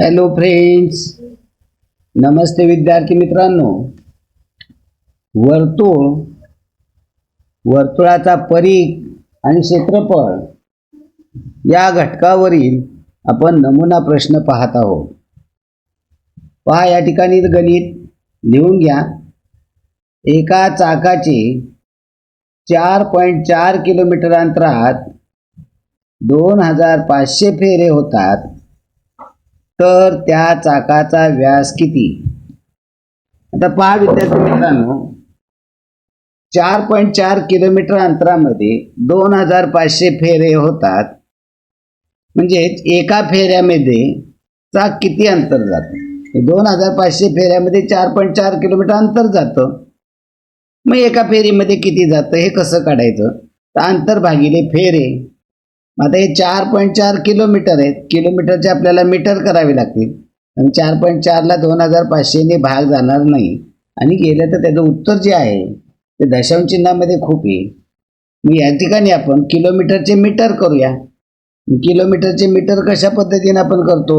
Hello friends नमस्ते विद्यार्थी मित्रांनो. वर्तुळ. वर्तुळाचा परीघ आणि क्षेत्रफळ या घटकावरील आपण नमुना प्रश्न पाहत आहोत. पहा या ठिकाणी गणित लिहून घ्या. एका चाकाचे चार पॉईंट चार किलोमीटर अंतरात दोन हजार पाचशे फेरे होतात. तर त्या चाकाचा व्यास किती? आता पहा विद्यार्थी मित्रांनो चार पॉईंट चार किलोमीटर अंतरामध्ये दोन हजार पाचशे फेरे होतात. म्हणजेच एका फेऱ्यामध्ये चाक किती अंतर जातं? दोन हजार पाचशे फेऱ्यामध्ये चार पॉईंट चार किलोमीटर अंतर जातं. मग एका फेरीमध्ये किती जातं हे कसं काढायचं? तर अंतर भागिले फेरे. आता हे चार पॉईंट चार किलोमीटर आहेत. किलोमीटरचे आपल्याला मीटर करावे लागतील. आणि चार पॉईंट चारला दोन हजार पाचशेने भाग जाणार नाही. आणि गेलं तर त्याचं उत्तर जे आहे ते दशांश चिन्हामध्ये खूप येईल मग या ठिकाणी आपण किलोमीटरचे मीटर करूया. किलोमीटरचे मीटर कशा पद्धतीने आपण करतो?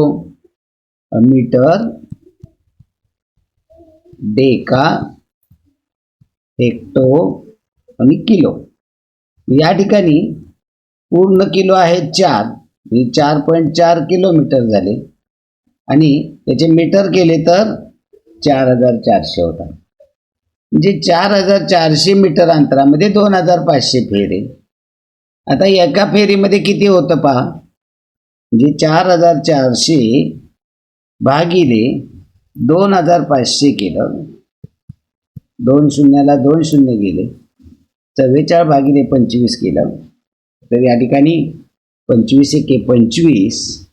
मीटर डेका हेक्टो आणि किलो. या ठिकाणी पूर्ण किलो आहे चार. म्हणजे चार पॉईंट चार किलोमीटर झाले. आणि त्याचे मीटर केले तर चार हजार चारशे होतात म्हणजे चार हजार चारशे मीटर अंतरामध्ये दोन हजार पाचशे फेरे. आता एका फेरीमध्ये किती होतं पहा. म्हणजे चार हजार चारशे भागिले दोन हजार पाचशे केलं. दोन शून्याला दोन शून्य गेले. चव्वेचाळ भागिले पंचवीस केलं. तर या ठिकाणी पंचवीस एके पंचवीस.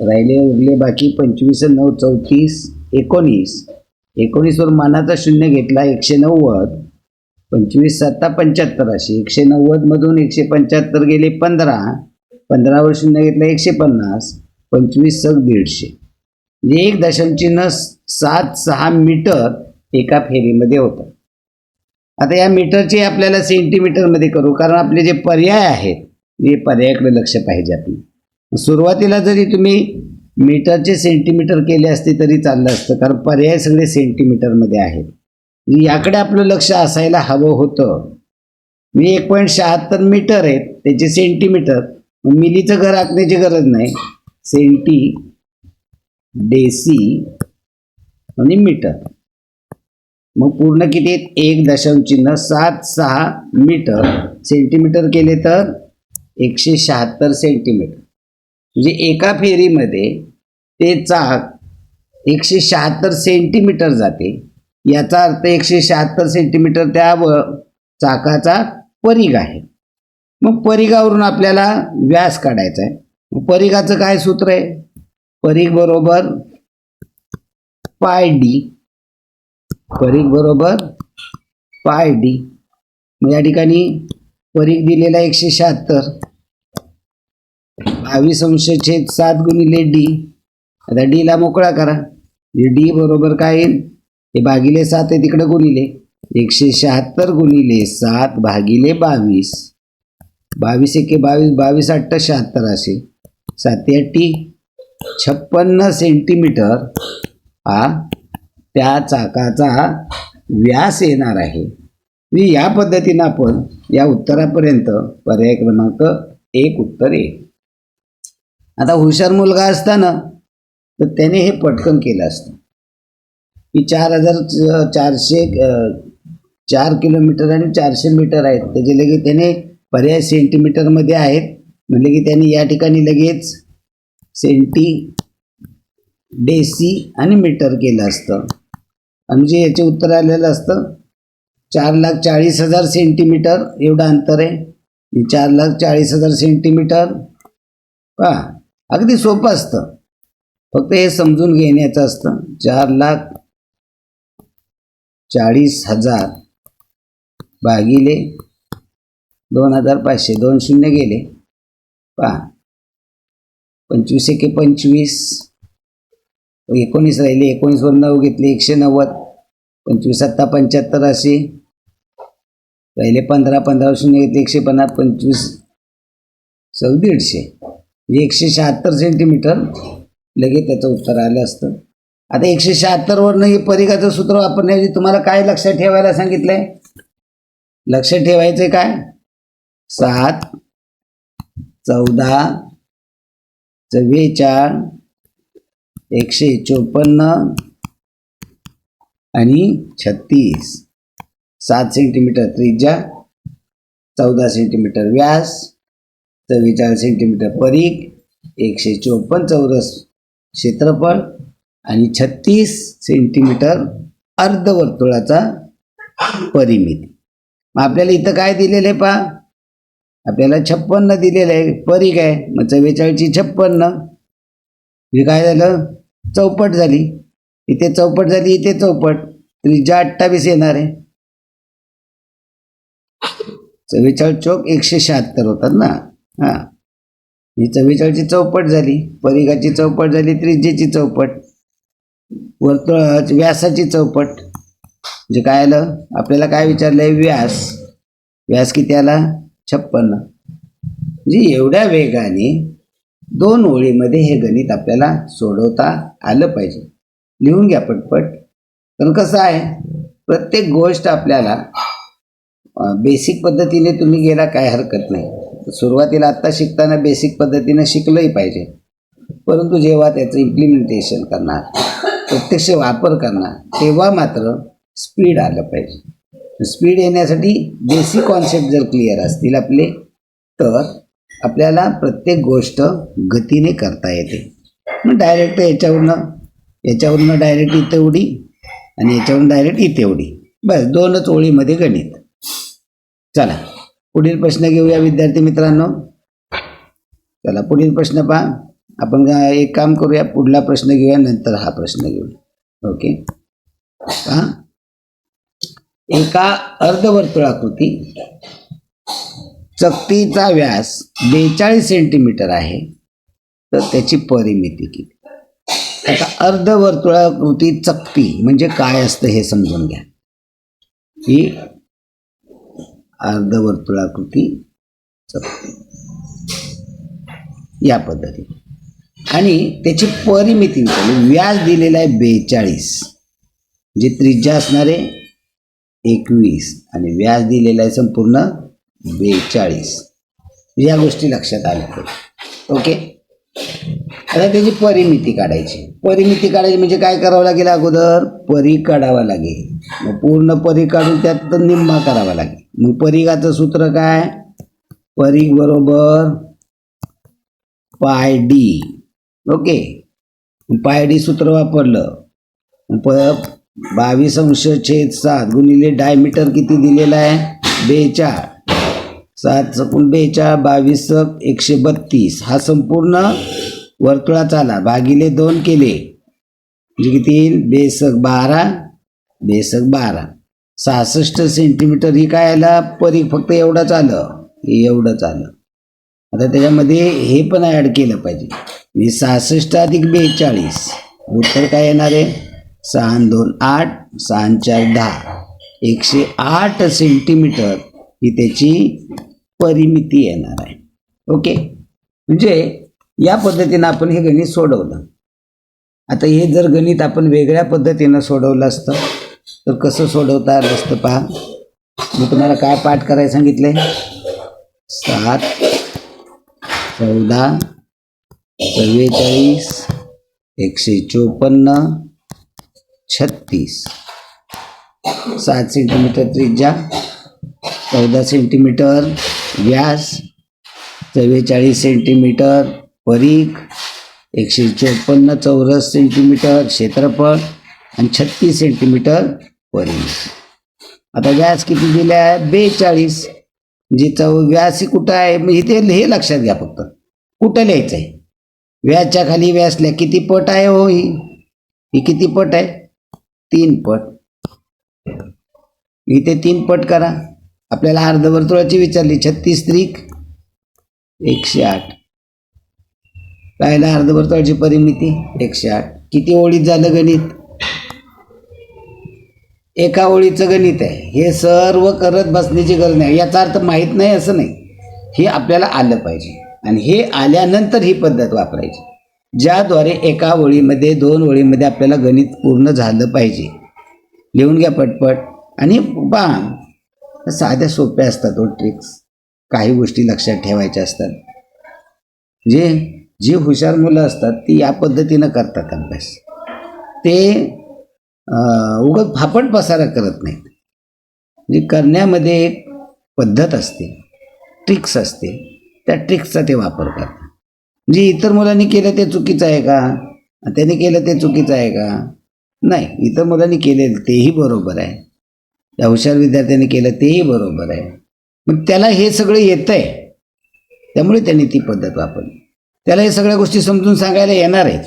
राहिले उरले बाकी पंचवीस नऊ चौतीस एकोणीस. एकोणीसवर मानाचा शून्य घेतला एकशे नव्वद. पंचवीस सत्ता पंच्याहत्तर अशी. एकशे नव्वदमधून एकशे पंच्याहत्तर गेले पंधरा. पंधरावर शून्य घेतला एकशे पन्नास. पंचवीस सग दीडशे. म्हणजे एक दशमचिन्ह सात सहा मीटर एका फेरीमध्ये होतं. आता या मीटरची आपल्याला सेंटीमीटरमध्ये करू कारण आपले जे पर्याय आहेत हे पर्यायाकडे लक्ष पाहिजे आपलं सुरुवातीला जरी तुम्ही मीटरचे सेंटीमीटर केले असते तरी चाललं असतं कारण पर्याय सगळे सेंटीमीटरमध्ये आहेत. याकडे आपलं लक्ष असायला हवं होतं. मी एक पॉईंट शहात्तर मीटर आहेत त्याचे सेंटीमीटर. मिलीचं घर आखण्याची गरज नाही. सेंटी डेसी आणि मीटर. मग पूर्ण किती आहेत? एक दशांचिन्ह सात सहा मीटर. सेंटीमीटर केले तर एकशे शहात्तर सेंटीमीटर म्हणजे एका फेरीमध्ये ते चाक एकशे शहात्तर सेंटीमीटर जाते. याचा अर्थ एकशे शहात्तर सेंटीमीटर त्या व चाकाचा परिघ आहे. मग परिघावरून आपल्याला व्यास काढायचा आहे. मग परिघाचं काय सूत्र आहे? परिघ बरोबर पाय डी. परीख बरोबर पाय डी. मग या ठिकाणी परीख दिलेला एकशे शहात्तर. बावीस अंश छेद सात गुणिले डी. आता डीला मोकळा करा. डी बरोबर काय येईल? हे भागिले सात आहे तिकडे गुणिले. एकशे शहात्तर गुणिले सात भागिले बावीस. बावीस एके बावीस बावीस अठ्ठ शहात्तर असे. सात अठ्ठी छप्पन्न सेंटीमीटर हा त्या चाकाचा व्यास येणार आहे. मी या पद्धतीनं आपण या उत्तरापर्यंत पर्याय क्रमांक एक उत्तर येईल आता हुशार मुलगा असताना तर त्याने हे पटकन केलं असतं. की चार हजार च- चारशे चार किलोमीटर आणि चारशे मीटर आहेत. त्याचे लगेच त्याने पर्याय सेंटीमीटरमध्ये आहेत. म्हणजे की त्याने या ठिकाणी लगेच सेंटी डेसी आणि मीटर केलं असतं. म्हणजे याचे उत्तर आलेलं असतं चार लाख चाळीस हजार सेंटीमीटर एवढं अंतर आहे. चार लाख चाळीस हजार सेंटीमीटर पहा अगदी सोपं असतं. फक्त हे समजून घेण्याचं असतं. चार लाख चाळीस हजार भागिले दोन हजार पाचशे दोन शून्य गेले. पहा पंचवीस एके पंचवीस. एकोणीस राहिले एकोणीसवर नऊ घेतले एकशे नव्वद. पंचवीस सत्ता पंच्याहत्तर असे पहिले पंधरा पंधरा शून्य घेतले एकशे पन्नास पंचवीस सौ दीडशे. म्हणजे एकशे शहात्तर सेंटीमीटर लगेच त्याचं उत्तर आलं असतं. आता एकशे शहात्तरवरनं हे परिघाचं सूत्र वापरण्याऐवजी तुम्हाला काय लक्षात ठेवायला सांगितलं आहे लक्षात ठेवायचं काय? सात चौदा चव्वेचाळीस एकशे चोपन्न आणि छत्तीस. सात सेंटीमीटर त्रिज्या चौदा सेंटीमीटर व्यास चव्वेचाळीस सेंटीमीटर परीख एकशे चोपन्न चौरस क्षेत्रफळ आणि छत्तीस सेंटीमीटर अर्धवर्तुळाचा परिमिती. मग आपल्याला इथं काय दिलेलं आहे पा आपल्याला छप्पन्न दिलेलं आहे. परीख आहे. मग चव्वेचाळीसची छप्पन्न. हे काय झालं? चौपट झाली. इथे चौपट झाली इथे चौपट. त्रिजा अठ्ठावीस येणार आहे. चव्वेचाळीस चौक एकशे शहात्तर होतात ना? हां. ही चव्वेचाळीसची चौपट झाली. परिघाची चौपट झाली त्रिज्येची चौपट. वर्तुळ व्यासाची चौपट. म्हणजे काय आलं? आपल्याला काय विचारलंय? व्यास. व्यास किती आला? छप्पन्न. म्हणजे एवढ्या वेगाने दोन ओळीमध्ये हे गणित आपल्याला सोडवता आलं पाहिजे. लिहून घ्या पटपट. पण कसं आहे प्रत्येक गोष्ट आपल्याला बेसिक पद्धतीने तुम्ही गेला काय हरकत नाही. सुरुवातीला आत्ता शिकताना बेसिक पद्धतीनं शिकलंही पाहिजे. परंतु जेव्हा त्याचं इम्प्लिमेंटेशन करणार प्रत्यक्ष वापर करणार तेव्हा मात्र स्पीड आलं पाहिजे. स्पीड येण्यासाठी बेसिक कॉन्सेप्ट जर क्लिअर असतील आपले तर आपल्याला प्रत्येक गोष्ट गतीने करता येते. मग डायरेक्ट याच्यावरनं याच्यावरनं डायरेक्ट इथे उडी आणि याच्यावरून डायरेक्ट इथे उडी. बस दोनच ओळीमध्ये गणित. चला पुढील प्रश्न घेऊया विद्यार्थी मित्रांनो. चला पुढील प्रश्न पहा. आपण एक काम करूया पुढला प्रश्न घेऊया नंतर हा प्रश्न घेऊया. ओके? पहा. एका अर्धवर्तुळाकृती चकतीचा व्यास बेचाळीस सेंटीमीटर आहे. तर त्याची परिमिती किती? आता अर्धवर्तुळाकृती चकती म्हणजे काय असतं हे समजून घ्या. ही अर्धवर्तुळाकृती चकती. या पद्धतीने. आणि त्याची परिमिती विचारली व्यास दिलेला आहे बेचाळीस. जे त्रिज्या असणारे एकवीस. आणि व्यास दिलेला आहे संपूर्ण म्हणजे बेचाळीस या गोष्टी लक्षात आल्या पाहिजे ओके? आता त्याची परिमिती काढायची. परिमिती काढायची म्हणजे काय करावं लागेल अगोदर? परी काढावा लागेल. मग पूर्ण परी काढून त्यात निम्मा करावा लागेल. मग परिघाचं सूत्र काय? परीघ बरोबर पाय डी. ओके? पाय डी सूत्र वापरलं. प बावीस अंश छेद सात गुणिले डायमीटर किती दिलेला आहे? बेचाळ. सात सकून बेचाळ बावीस एकशे बत्तीस. हा संपूर्ण वर्तुळाचा आला. भागिले दोन केले. म्हणजे किती येईल? बेसक बारा बेसक बारा. सहासष्ट सेंटीमीटर ही काय आला? परी फक्त एवढंच आलं. हे एवढंच आलं. आता त्याच्यामध्ये हे पण ॲड केलं पाहिजे. मी सहासष्ट अधिक बेचाळीस. उत्तर काय येणार आहे? सहा दोन आठ सहा चार दहा. एकशे आठ सेंटीमीटर ही त्याची परिमिती येणार आहे. ओके? म्हणजे या पद्धतीनं आपण हे गणित सोडवलं. आता हे जर गणित आपण वेगळ्या पद्धतीनं सोडवलं असतं तर कसं सोडवता आलं असतं पहा. मी तुम्हाला काय पाठ करायला सांगितलंय? सात चौदा चव्वेचाळीस एकशे चोपन्न छत्तीस. सात सेंटीमीटर त्रिज्या चौदा सेंटीमीटर व्यास चव्वेचाळीस सेंटीमीटर परीख एकशे चोपन्न चौरस सेंटीमीटर क्षेत्रफळ आणि छत्तीस सेंटीमीटर परीघ. आता व्यास किती दिले आहे? बेचाळीस. म्हणजे चौ व्यास कुठं आहे? म्हणजे इथे हे लक्षात घ्या फक्त. कुठं लिहायचं आहे व्याजच्या खाली व्यासल्या किती पट आहे हो ही? ही किती पट आहे? तीन पट. इथे तीन पट करा. आपल्याला अर्धवर्तुळाची विचारली छत्तीस त्रिक एकशे आठ. राहिला अर्धवर्तुळाची परिमिती एकशे आठ. किती ओळीत झालं गणित? एका ओळीचं गणित आहे. हे सर्व करत बसण्याची गरज नाही. याचा अर्थ माहीत नाही असं नाही. हे आपल्याला आलं पाहिजे. आणि हे आल्यानंतर ही पद्धत वापरायची. ज्याद्वारे एका ओळीमध्ये दोन ओळीमध्ये आपल्याला गणित पूर्ण झालं पाहिजे. लिहून घ्या पटपट. आणि पहा साध्या सोप्या असतात हो ट्रिक्स काही गोष्टी लक्षात ठेवायच्या असतात. जे जी हुशार मुलं असतात ती या पद्धतीनं करतात अभ्यास. ते उगत फापट पसारा करत नाहीत. म्हणजे करण्यामध्ये एक पद्धत असते ट्रिक्स असते त्या ट्रिक्सचा ते वापर करतात. म्हणजे इतर मुलांनी केलं ते चुकीचं आहे का? त्याने केलं ते चुकीचं आहे का? नाही इतर मुलांनी केलेलं तेही बरोबर आहे. त्या हुशार विद्यार्थ्याने केलं तेही बरोबर आहे. मग त्याला हे सगळं येतं आहे त्यामुळे त्यांनी ती पद्धत वापरली. त्याला हे सगळ्या गोष्टी समजून सांगायला येणार आहेत.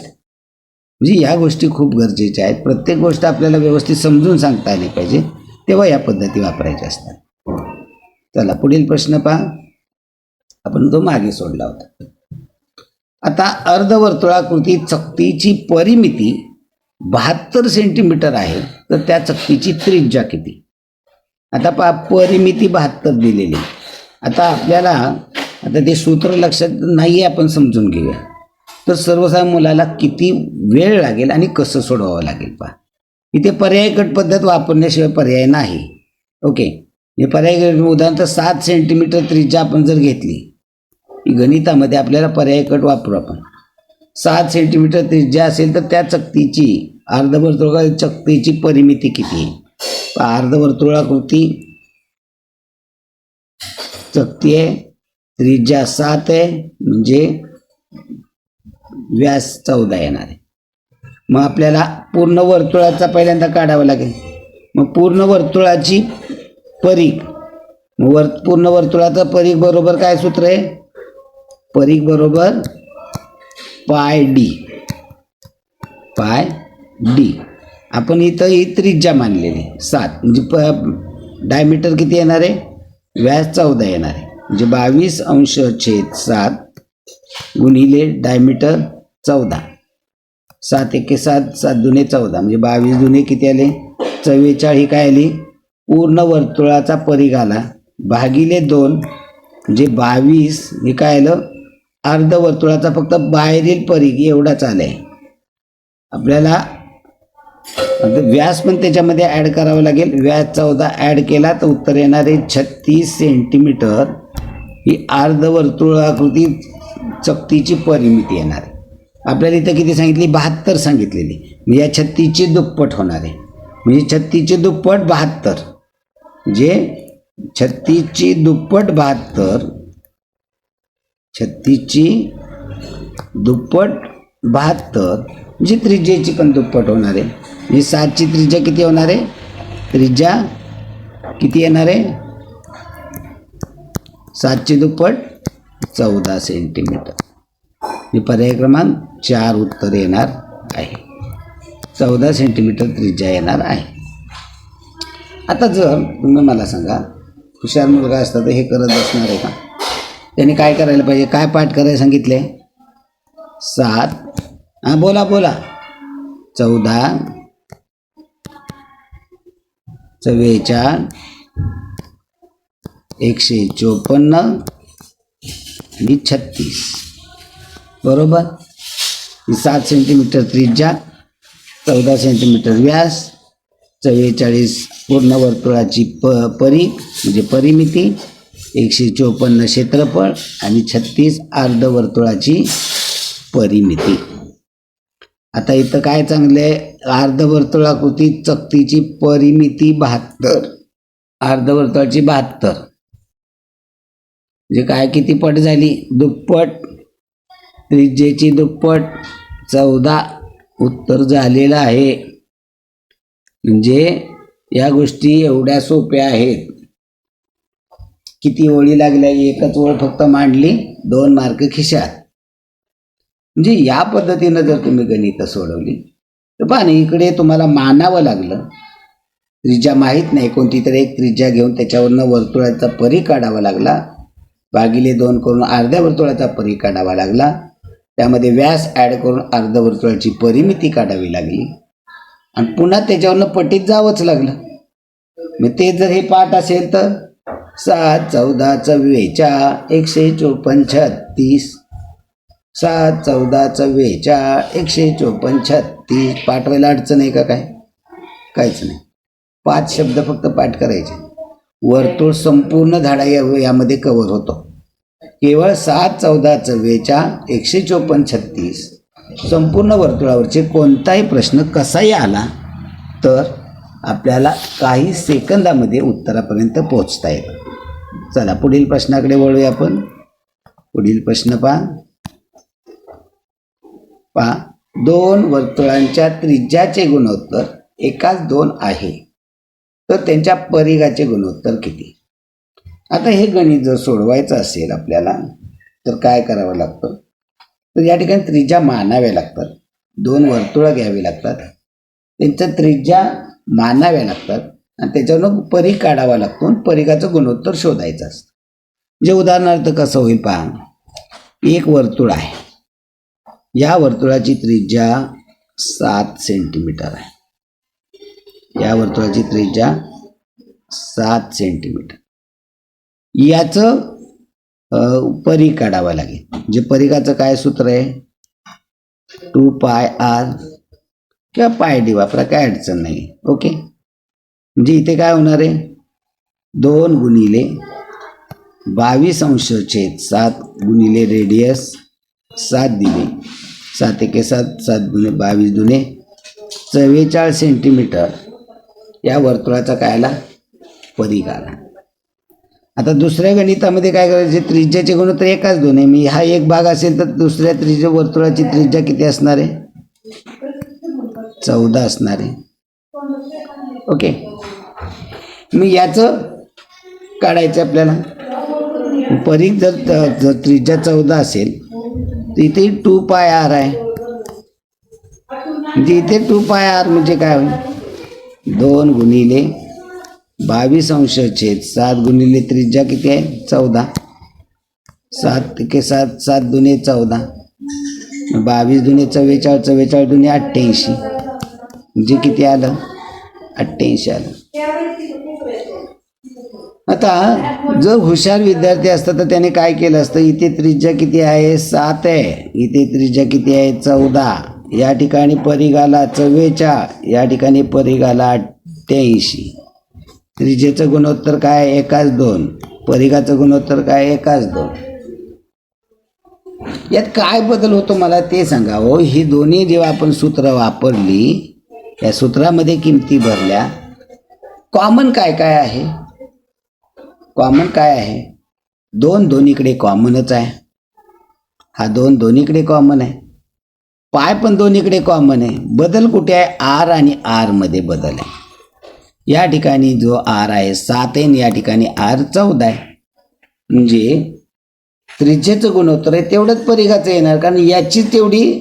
म्हणजे या गोष्टी खूप गरजेच्या आहेत. प्रत्येक गोष्ट आपल्याला व्यवस्थित समजून सांगता आली पाहिजे तेव्हा या पद्धती वापरायच्या असतात. चला पुढील प्रश्न पहा. आपण तो मागे सोडला होता. आता अर्धवर्तुळाकृती चकतीची परिमिती बहात्तर सेंटीमीटर आहे. तर त्या चकतीची त्रिज्या किती? आता पहा परिमिती बहात्तर दिलेली. आता आपल्याला आता ते सूत्र लक्षात नाही आहे आपण समजून घेऊया. तर सर्वसाधारण मुलाला किती वेळ लागेल आणि कसं सोडवावं लागेल पहा. इथे पर्यायकट पद्धत वापरण्याशिवाय पर्याय नाही. ओके. हे पर्याय उदाहरणार्थ सात सेंटीमीटर त्रिज्या आपण जर घेतली गणितामध्ये आपल्याला पर्यायकट वापरू आपण. सात सेंटीमीटर त्रिज्या असेल तर त्या चकतीची अर्धवर्तुळ चकतीची परिमिती किती आहे? अर्धवर्तुळाकृती चकती आहे त्रिज्या सात आहे म्हणजे व्यास चौदा येणार आहे. मग आपल्याला पूर्ण वर्तुळाचा पहिल्यांदा काढावा लागेल. मग पूर्ण वर्तुळाची परीख वर पूर्ण वर्तुळाचा परीख बरोबर काय सूत्र आहे? परीख बरोबर पाय डी. पाय डी. आपण इथं ही त्रिज्या मानलेली सात. म्हणजे प डायमीटर किती येणार आहे? व्यास चौदा येणार आहे. म्हणजे बावीस अंश छेद सात गुणिले डायमीटर चौदा. सात एके सात सात दुने चौदा. म्हणजे बावीस दुने किती आले? चव्वेचाळीस ही काय आली? पूर्ण वर्तुळाचा परीघ आला भागिले दोन. म्हणजे बावीस हे काय आलं? अर्ध वर्तुळाचा फक्त बाहेरील परिघ एवढाच आलाय. आहे आपल्याला व्यास पण त्याच्यामध्ये ॲड करावं लागेल. व्यास चौदा ॲड केला तर उत्तर येणार आहे छत्तीस सेंटीमीटर ही अर्धवर्तुळाकृती चकतीची परिमिती येणार आहे. आपल्याला इथं किती सांगितली? बहात्तर सांगितलेली. म्हणजे या छत्तीसची दुप्पट होणार आहे. म्हणजे छत्तीसची दुप्पट बहात्तर. जे छत्तीसची दुप्पट बहात्तर छत्तीसची दुप्पट बहात्तर जी त्रिज्येची पण दुप्पट होणार आहे. म्हणजे सातची त्रिज्या किती होणार आहे? त्रिज्या किती येणार आहे? सातची दुप्पट चौदा सेंटीमीटर हे म्हणजे पर्याय क्रमांक चार उत्तर येणार आहे. चौदा सेंटीमीटर त्रिज्या येणार आहे. आता जर तुम्ही मला सांगा हुशार मुलगा असता तर हे करत असणार आहे का? त्याने काय करायला पाहिजे? काय पाठ करायला सांगितले सात हा बोला बोला. चौदा. चव्वेचाळ. एकशे चोपन्न आणि छत्तीस. बरोबर? सात सेंटीमीटर त्रिज्या चौदा सेंटीमीटर व्यास चव्वेचाळीस पूर्ण वर्तुळाची प परी म्हणजे परिमिती एकशे चोपन्न क्षेत्रफळ आणि छत्तीस अर्धवर्तुळाची परिमिती. आता इथं काय चांगलं आहे अर्धवर्तुळाकृती चकतीची परिमिती बहात्तर. अर्धवर्तुळाची बहात्तर. म्हणजे काय किती पट झाली? दुप्पट. त्रिज्येची दुप्पट. चौदा. उत्तर झालेलं आहे. म्हणजे या गोष्टी एवढ्या सोप्या आहेत. किती ओळी लागल्या? एकच ओळ फक्त मांडली. दोन मार्क खिशात. म्हणजे या पद्धतीनं जर तुम्ही गणितं सोडवली तर पण इकडे तुम्हाला मानावं लागलं. त्रिज्या माहीत नाही कोणती तरी एक त्रिज्या घेऊन त्याच्यावरनं वर्तुळाचा परी काढावा लागला. भागिले दोन करून अर्ध्या वर्तुळाचा परी काढावा लागला. त्यामध्ये व्यास ॲड करून अर्धवर्तुळाची परिमिती काढावी लागली. आणि पुन्हा त्याच्यावरनं पटीत जावंच लागलं. मग ते जर हे पाठ असेल तर सात चौदा चव्वेचाळ एकशे चोपन्न छत्तीस सात चौदा चव्वेचाळ एकशे चोपन्न छत्तीस. पाठवायला अडचण आहे का काय? काहीच नाही. पाच शब्द फक्त पाठ करायचे. वर्तुळ संपूर्ण धाडा या यामध्ये कव्हर होतो. केवळ सात चौदा चव्वेचाळ एकशे चोपन्न छत्तीस. संपूर्ण वर्तुळावरचे कोणताही प्रश्न कसाही आला तर आपल्याला काही सेकंदामध्ये उत्तरापर्यंत पोहोचता येतं. चला पुढील प्रश्नाकडे वळूया आपण. पुढील प्रश्न पहा. पहा दोन वर्तुळांच्या त्रिज्याचे गुणोत्तर एकाच दोन आहे. तर त्यांच्या परिघाचे गुणोत्तर किती? आता हे गणित जर सोडवायचं असेल आपल्याला तर काय करावं लागतं? तर या ठिकाणी त्रिज्या मानाव्या लागतात. दोन वर्तुळं घ्यावी लागतात. त्यांच्या त्रिज्या मानाव्या लागतात. आणि त्याच्यावरून परीघ काढावा लागतो आणि परीघाचं गुणोत्तर शोधायचं असतं. म्हणजे उदाहरणार्थ कसं होईल पहा. एक वर्तुळ आहे. या वर्तुळाची त्रिज्या सात सेंटीमीटर आहे. या वर्तुळाची त्रिज्या सात सेंटीमीटर याचं परी काढावा काढावं लागेल. जे परिकाचं काय सूत्र आहे? टू पाय आर किंवा पाय डी वापरा काय अडचण नाही ओके? म्हणजे इथे काय होणार आहे? दोन गुणिले बावीस अंश छेद सात गुणिले रेडियस सात दिले. सात एके सात सात दुने बावीस दुने चव्वेचाळीस सेंटीमीटर या वर्तुळाचा काय आला परीघ आला आता दुसऱ्या गणितामध्ये काय करायचे? त्रिज्याचे गुणोत्तर एकाच दोन आहे मी हा एक भाग असेल तर दुसऱ्या त्रिज्या वर्तुळाची त्रिज्या किती असणार आहे? चौदा असणार आहे. ओके. मी याचं काढायचं आपल्याला. परीख जर त्रिज्या चौदा असेल इथे टू पाय आर आहे. म्हणजे इथे टू पाय आर म्हणजे काय होईल? दोन गुणिले बावीस अंश छेद सात गुणिले त्रिज्या किती आहे? चौदा. सात के सात सात दुने चौदा. बावीस दुने चव्वेचाळीस चव्वेचाळीस दुने अठ्ठ्याऐंशी. म्हणजे किती आलं? अठ्ठ्याऐंशी आलं. आता जर हुशार विद्यार्थी असतं तर त्याने काय केलं असतं? इथे त्रिज्या किती आहे? सात आहे. इथे त्रिज्या किती आहे? चौदा. या ठिकाणी परिघाला चव्वेचा या ठिकाणी परिघाला अठ्ठ्याऐंशी. त्रिजेचं गुणोत्तर काय? एकाच दोन. परिघाचं गुणोत्तर काय? एकाच दोन. यात काय बदल होतो मला ते सांगा हो. ही दोन्ही जेव्हा आपण सूत्र वापरली या सूत्रामध्ये किमती भरल्या. कॉमन काय काय आहे? कॉमन काय आहे? दोन दोन्हीकडे कॉमनच आहे. हा दोन दोन्हीकडे कॉमन आहे. पाय पण दोन्हीकडे कॉमन आहे. बदल कुठे आहे? आर आणि आरमध्ये बदल आहे. या ठिकाणी जो आर आहे सात आहे या ठिकाणी आर चौदा आहे. म्हणजे त्रिज्येचं गुणोत्तर आहे तेवढंच परिघाचं येणार. कारण याची तेवढी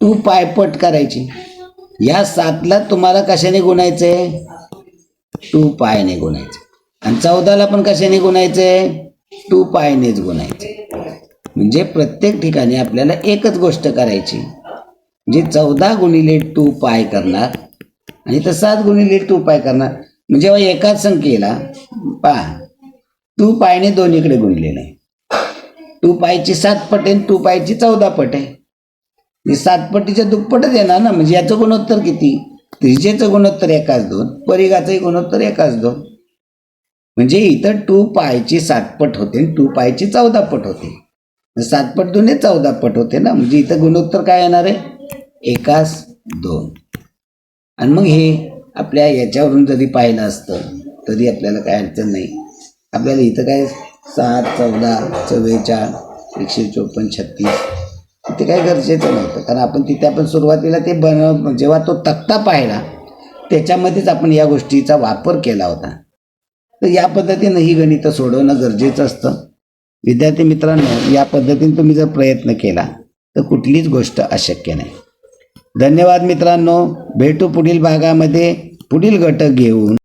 टू पायपट करायची. या सातला तुम्हाला कशाने गुणायचं आहे टू पायने गुणायचं आणि चौदाला पण कशाने गुणायचं? आहे टू पायनेच गुणायचं. म्हणजे प्रत्येक ठिकाणी आपल्याला एकच गोष्ट करायची. जे चौदा गुणिले टू पाय करणार आणि तर सात गुणिले टू पाय करणार. म्हणजे जेव्हा एकाच संख्येला पहा टू पायने दोन्हीकडे गुणलेलं. आहे टू पायची सात पट आहे टू पायची चौदा पट आहे. सात पटीच्या दुप्पटच येणार ना म्हणजे याचं गुणोत्तर किती? त्रिजेचं गुणोत्तर एकाच दोन परिघाचंही गुणोत्तर एकाच दोन. म्हणजे इथं टू पायची सातपट होते आणि टू पायची चौदा पट होते सातपट दोन चौदा पट होते ना? म्हणजे इथं गुणोत्तर काय येणार आहे? एकाच दोन. आणि मग हे आपल्या याच्यावरून जरी पाहिलं असतं तरी आपल्याला काय अडचण नाही. आपल्याला इथं काय सात चौदा चव्वेचाळ एकशे चोपन्न छत्तीस तिथे काय गरजेचं नव्हतं. कारण आपण तिथे आपण सुरुवातीला ते बन जेव्हा तो तक्ता पाहिला त्याच्यामध्येच आपण या गोष्टीचा वापर केला होता. तर या पद्धतीनं ही गणितं सोडवणं गरजेचं असतं. विद्यार्थी मित्रांनो या पद्धतीने तुम्ही जर प्रयत्न केला तर कुठलीच गोष्ट अशक्य नाही. धन्यवाद मित्रांनो. भेटू पुढील भागामध्ये पुढील घटक घेऊन.